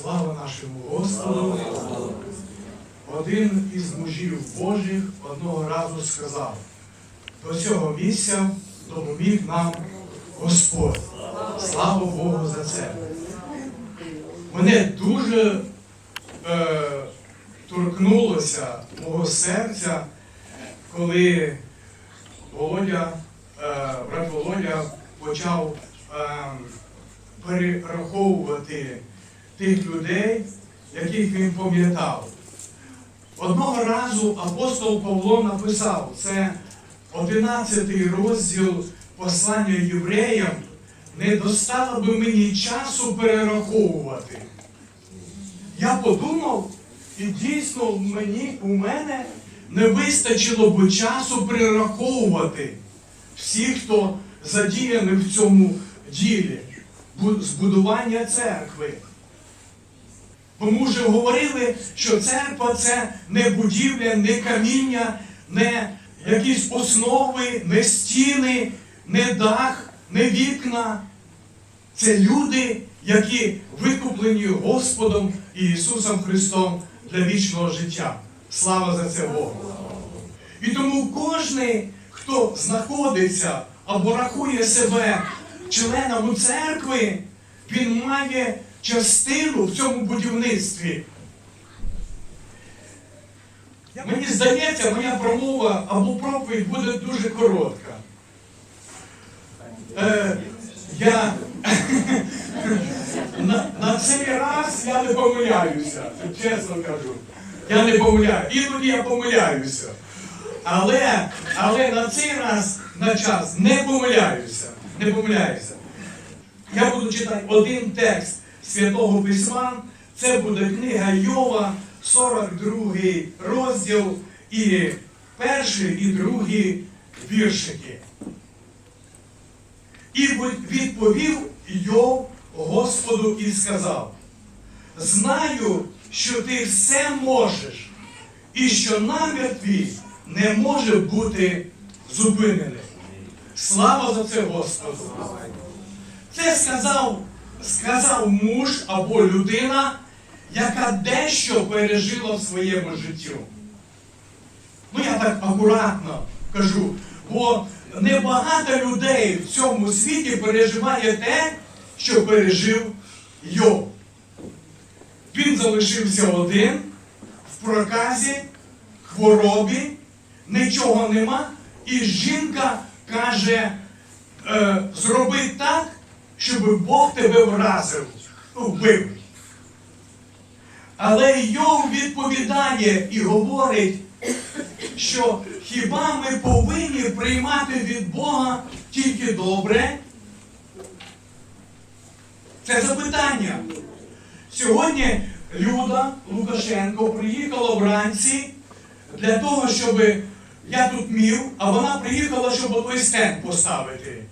Слава нашому Господу! Один із мужів Божих одного разу сказав, до цього місця допоміг нам Господь. Слава Богу за це. Мене дуже е, торкнулося мого серця, коли Володя, е, брат Володя почав е, перераховувати тих людей, яких він пам'ятав. Одного разу апостол Павло написав, це 11 розділ послання євреям, не достало би мені часу перераховувати. Я подумав, і дійсно мені, у мене не вистачило б часу перераховувати всіх, хто задіяний в цьому ділі збудування церкви. Бо ми вже говорили, що церква це не будівля, не каміння, не якісь основи, не стіни, не дах, не вікна. Це люди, які викуплені Господом Ісусом Христом для вічного життя. Слава за це Богу. І тому кожен, хто знаходиться або рахує себе членом церкви, він має частину в цьому будівництві. Мені здається, моя промова або проповідь буде дуже коротка. Е, я на, на цей раз я не помиляюся, чесно кажу. Я не помиляю. Іноді я помиляюся. Але, але на цей раз на час не помиляюся. Не помиляюся. Я буду читати один текст Святого Письма. Це буде книга Йова, 42 розділ і перший і другий віршики. І відповів Йов Господу і сказав: Знаю, що ти все можеш, і що намір твій не може бути зупинений. Слава за це Господу! Це сказав, сказав муж або людина, яка дещо пережила в своєму життю. Ну, я так акуратно кажу, бо небагато людей в цьому світі переживає те, що пережив Йов. Він залишився один в проказі, хворобі, нічого нема, і жінка каже, е, зроби так, щоб Бог тебе вразив, вбив. Але Йов відповідає і говорить, що хіба ми повинні приймати від Бога тільки добре? Це запитання. Сьогодні Люда Лукашенко приїхала вранці для того, щоб я тут мів, а вона приїхала, щоб той стенд поставити.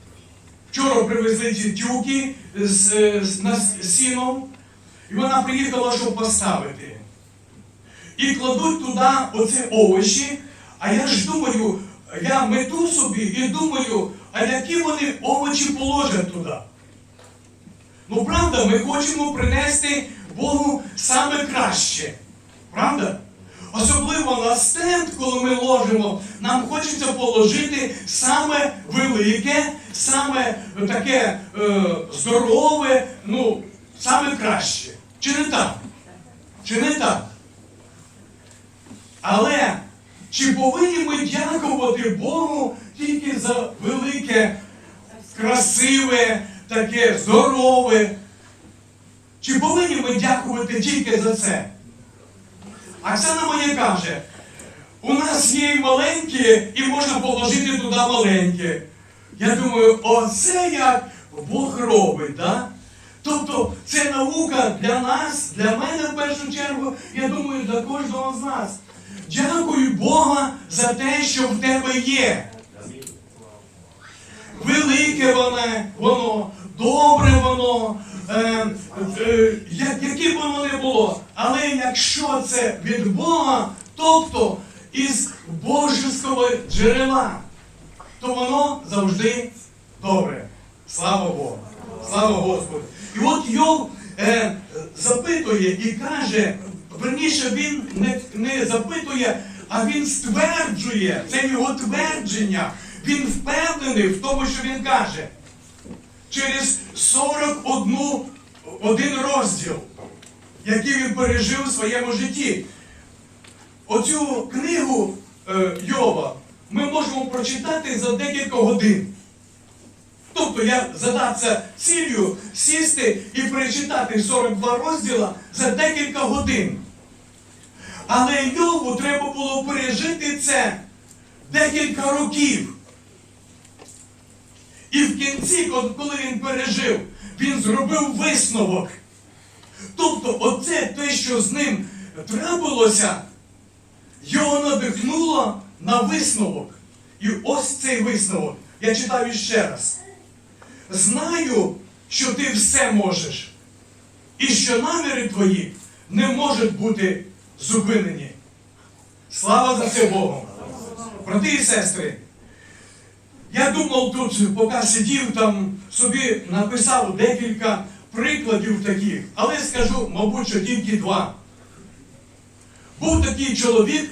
Вчора привезли ці тюки з, е, з, з сіном, і вона приїхала, щоб поставити. І кладуть туди оці овочі, а я ж думаю, я мету собі і думаю, а які вони овочі положать туди. Ну, правда, ми хочемо принести Богу саме краще. Правда? Особливо на стенд, коли ми ложимо, нам хочеться положити саме велике, саме таке е, здорове, ну, саме краще. Чи не так? Чи не так? Але чи повинні ми дякувати Богу тільки за велике, красиве, таке здорове? Чи повинні ми дякувати тільки за це? Оксана моя каже, у нас є і маленьке, і можна положити туди маленьке. Я думаю, оце як Бог робить, да? Тобто це наука для нас, для мене в першу чергу, я думаю, для кожного з нас. Дякую Бога за те, що в тебе є. Велике воно, воно, добре воно, е, е, як, яке б воно не було. Але якщо це від Бога, тобто із божеського джерела, то воно завжди добре. Слава Богу. Слава Господу. І от Йов е, запитує і каже, верніше він не, не запитує, а він стверджує, це його твердження. Він впевнений в тому, що він каже. Через 41 один розділ, який він пережив у своєму житті. Оцю книгу е, Йова ми можемо прочитати за декілька годин. Тобто я задався ціллю сісти і перечитати 42 розділа за декілька годин. Але Йову треба було пережити це декілька років. Кінці, коли він пережив, він зробив висновок. Тобто, оце те, що з ним трапилося, його надихнуло на висновок. І ось цей висновок. Я читаю іще раз. Знаю, що ти все можеш, і що наміри твої не можуть бути зупинені. Слава за це Богу! Брати і сестри, я думав тут, поки сидів там, собі написав декілька прикладів таких, але скажу, мабуть, що тільки два. Був такий чоловік,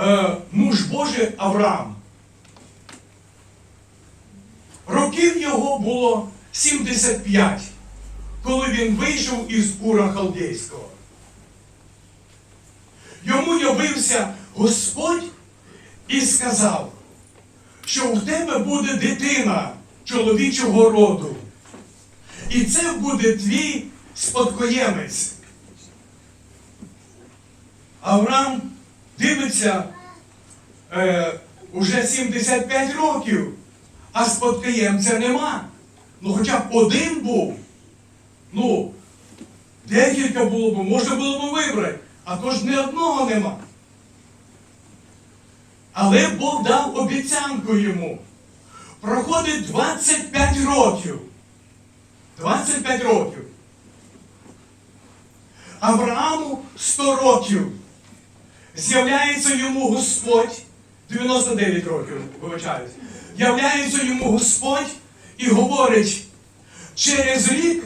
е, муж Божий Авраам. Років його було 75, коли він вийшов із Ура Халдейського. Йому явився Господь і сказав, що в тебе буде дитина чоловічого роду. І це буде твій спадкоємець. Авраам дивиться е, уже 75 років, а спадкоємця нема. Ну хоча б один був. Ну, декілька було б, можна було б вибрати, а то ж ні одного нема. Але Бог дав обіцянку йому. Проходить 25 років. 25 років. Аврааму 100 років. З'являється йому Господь. 99 років, вибачаюсь. Являється йому Господь і говорить, через рік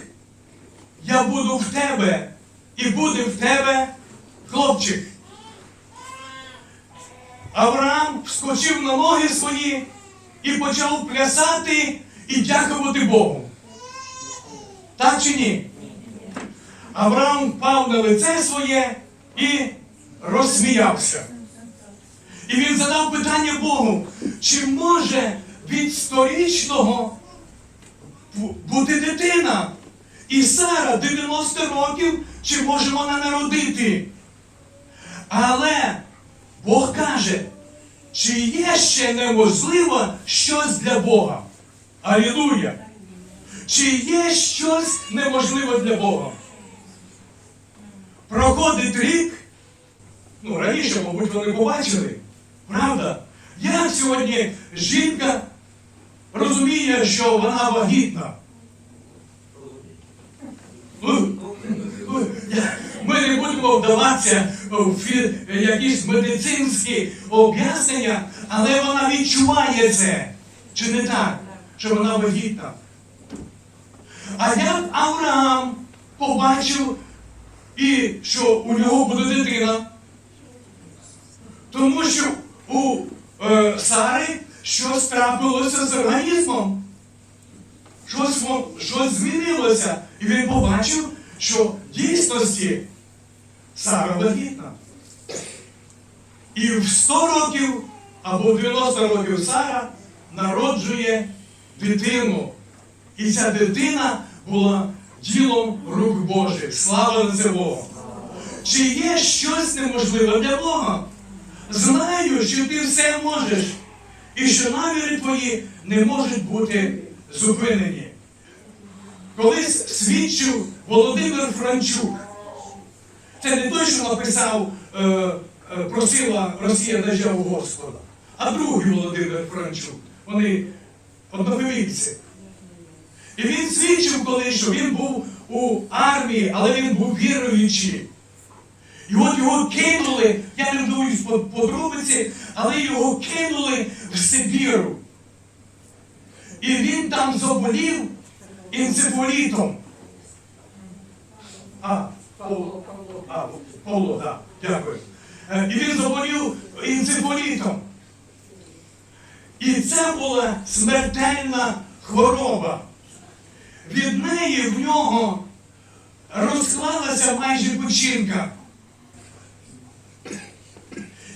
я буду в тебе, і буде в тебе хлопчик. Авраам вскочив на ноги свої і почав плясати і дякувати Богу. Так чи ні? Авраам впав на лице своє і розсміявся. І він задав питання Богу, чи може від сторічного бути дитина? І Сара 90 років, чи може вона народити? Але Бог каже, чи є ще неможливо щось для Бога? Алілуя! Чи є щось неможливе для Бога? Проходить рік. Ну, раніше, мабуть, вони побачили. Правда? Як сьогодні жінка розуміє, що вона вагітна? Ми не будемо вдаватися в якісь медицинські об'яснення, але вона відчуває це. Чи не так? Що вона вагітна? А як Авраам побачив, і що у нього буде дитина? Тому що у е, Сари щось трапилося з організмом. Щось, щось змінилося. І він побачив, що в дійсності Сара вагітна. І в 100 років або в 90 років Сара народжує дитину. І ця дитина була ділом рук Божих. Слава на це Богу! Чи є щось неможливе для Бога? Знаю, що ти все можеш, і що наміри твої не можуть бути зупинені. Колись свідчив Володимир Франчук. Це не той, що написав, е, е, просила Росія дождя у Господа, а другий Володимир Франчук. Вони однофамільці. І він свідчив колись, що він був у армії, але він був віруючий. І от його кинули, я не вдаюсь по подробиці, але його кинули в Сибіру. І він там заболів енцефалітом. А, Павло, а, Павло, так, дякую. Е, І він заболів енцефалітом. І це була смертельна хвороба. Від неї в нього розклалася майже печінка.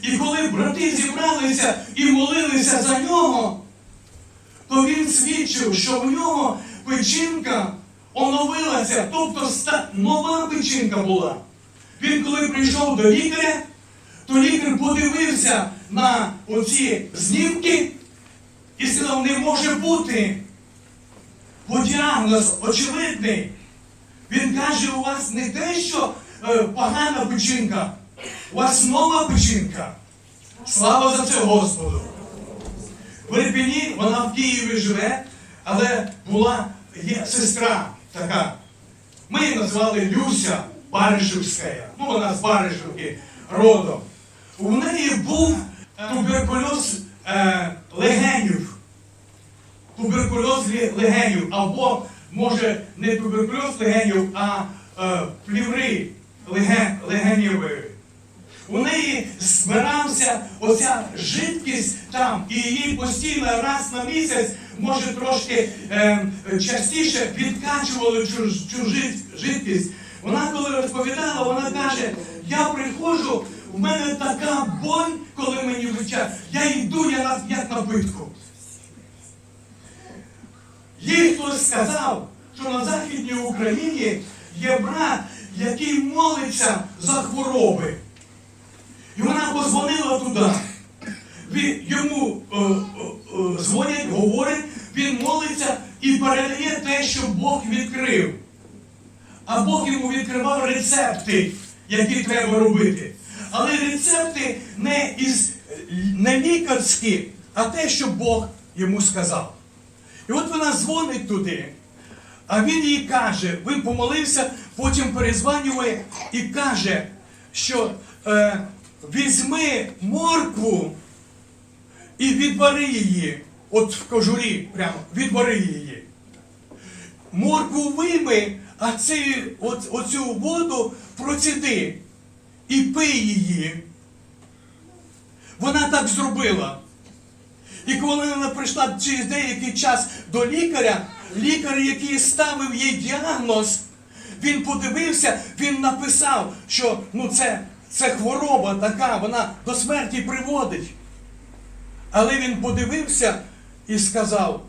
І коли брати зібралися і молилися за нього, то він свідчив, що в нього печінка оновилася, тобто нова печінка була. Він коли прийшов до лікаря, то лікар подивився на оці знімки і сказав, не може бути. Бо діагноз очевидний. Він каже, у вас не те, що е, погана печінка, у вас нова печінка. Слава за це Господу. В Ірпіні, вона в Києві живе, але була є сестра така. Ми її назвали Люся Баришівська. Ну, вона з Барижівки родом. У неї був туберкульоз е, легенів. Туберкульоз легенів, або, може, не туберкульоз легенів, а е, пліври леген, легенєвої. У неї збирався оця жидкість там, і її постійно раз на місяць, може трошки е, частіше відкачували цю, ж- цю жидкість. Вона коли розповідала, вона каже, я приходжу, в мене така боль, коли мені вичать, я йду, я на, як на битку. Їй хтось сказав, що на Західній Україні є брат, який молиться за хвороби. І вона позвонила туди. Він, йому е, е, е, дзвонять, говорять, він молиться і передає те, що Бог відкрив. А Бог йому відкривав рецепти, які треба робити. Але рецепти не, із, не лікарські, а те, що Бог йому сказав. І от вона дзвонить туди, а він їй каже, він помолився, потім перезванює і каже, що е, візьми моркву і відвари її, от в кожурі, прямо, відвари її. Моркву вийми, а цей, от, оцю воду проціди і пий її. Вона так зробила. І коли вона прийшла через деякий час до лікаря, лікар, який ставив їй діагноз, він подивився, він написав, що ну, це, це хвороба така, вона до смерті приводить. Але він подивився і сказав: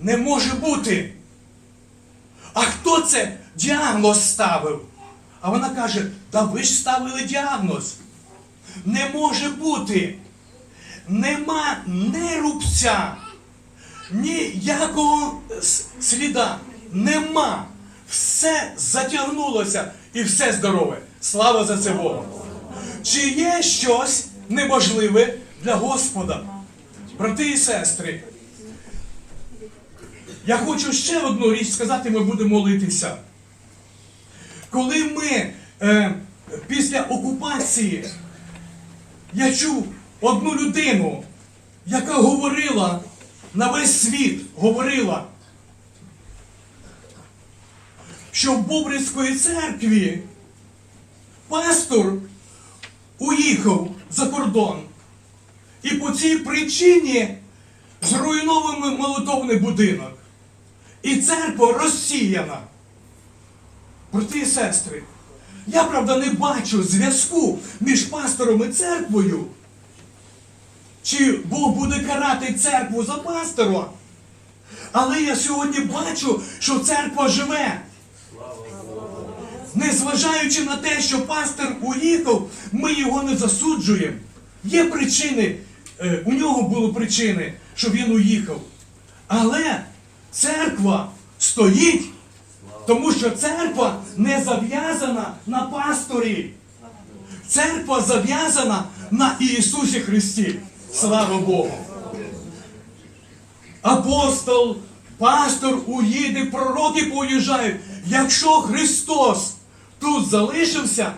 не може бути. А хто це діагноз ставив? А вона каже: да ви ж ставили діагноз. Не може бути. Нема ні рубця, ніякого сліда. Нема. Все затягнулося і все здорове. Слава за це Богу. Чи є щось неможливе для Господа? Брати і сестри, я хочу ще одну річ сказати, ми будемо молитися. Коли ми е, після окупації я чув одну людину, яка говорила на весь світ, говорила, що в Бобринської церкві пастор уїхав за кордон. І по цій причині зруйнований молотовний будинок. І церква розсіяна. Брати і сестри, я правда не бачу зв'язку між пастором і церквою. Чи Бог буде карати церкву за пастора? Але я сьогодні бачу, що церква живе. Незважаючи на те, що пастор уїхав, ми його не засуджуємо. Є причини, е, у нього були причини, що він уїхав. Але церква стоїть, тому що церква не зав'язана на пасторі. Церква зав'язана на Ісусі Христі. Слава Богу. Апостол, пастор уїде, пророки поїжджають. Якщо Христос тут залишився,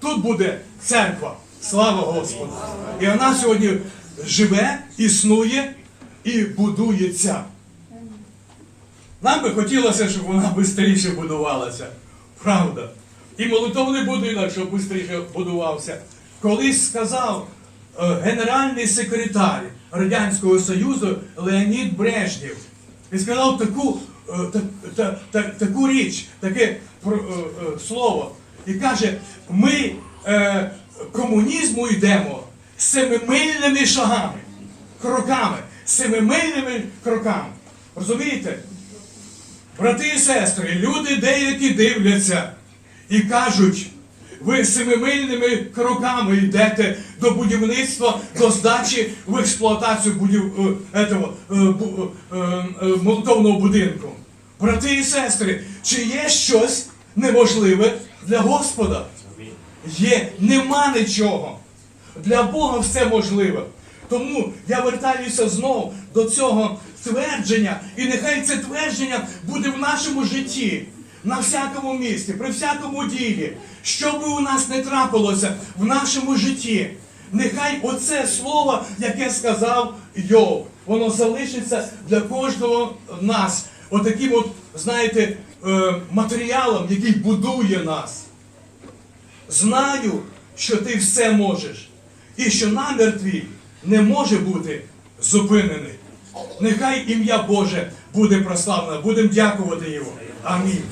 тут буде церква. Слава Господу. І вона сьогодні живе, існує і будується. Нам би хотілося, щоб вона швидше будувалася. Правда. і молитовний будинок, щоб швидше будувався. Колись сказав е, генеральний секретар Радянського Союзу Леонід Брежнєв. Він сказав таку, е, та, та, та, таку річ, таке е, е, слово. І каже: ми е, комунізму йдемо семимильними шагами, кроками, семимильними кроками. Розумієте? Брати і сестри, люди деякі дивляться і кажуть, ви семимильними кроками йдете до будівництва, до здачі в експлуатацію будів, е, этого, е, бу- е, е, будинку. Брати і сестри, чи є щось неможливе для Господа? Є, нема нічого. Для Бога все можливе. Тому я вертаюся знову до цього твердження, і нехай це твердження буде в нашому житті, на всякому місці, при всякому ділі. Що би у нас не трапилося в нашому житті, нехай оце слово, яке сказав Йов, воно залишиться для кожного нас. Отаким от, знаєте, е, матеріалом, який будує нас. Знаю, що ти все можеш, і що намір твій не може бути зупинений. Нехай ім'я Боже буде прославлене. Будемо дякувати Його. Амінь.